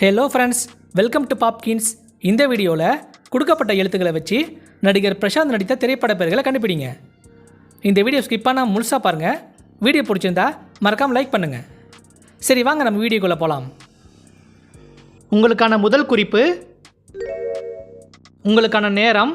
Hello friends welcome to Popkins இந்த வீடியோவில் கொடுக்கப்பட்ட எழுத்துக்களை வச்சு நடிகர் பிரசாந்த் நடித்த திரைப்பட பெயர்களை கண்டுபிடிங்க. இந்த வீடியோ ஸ்கிப் பண்ணால் முழுசாக பாருங்கள் வீடியோ பிடிச்சிருந்தா மறக்காமல் லைக் பண்ணுங்கள் சரி வாங்க நம்ம வீடியோக்குள்ளே போகலாம் உங்களுக்கான முதல் குறிப்பு உங்களுக்கான நேரம்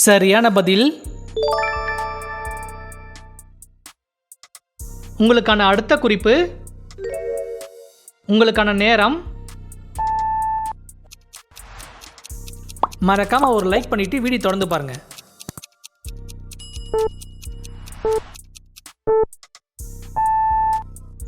சரியான பதில். உங்களுக்கான அடுத்த குறிப்பு. உங்களுக்கான நேரம். மறக்காம ஒரு லைக் பண்ணிட்டு வீடியோ தொடர்ந்து பாருங்க.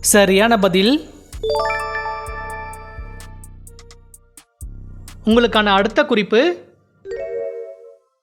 சரியான பதில். உங்களுக்கான அடுத்த குறிப்பு.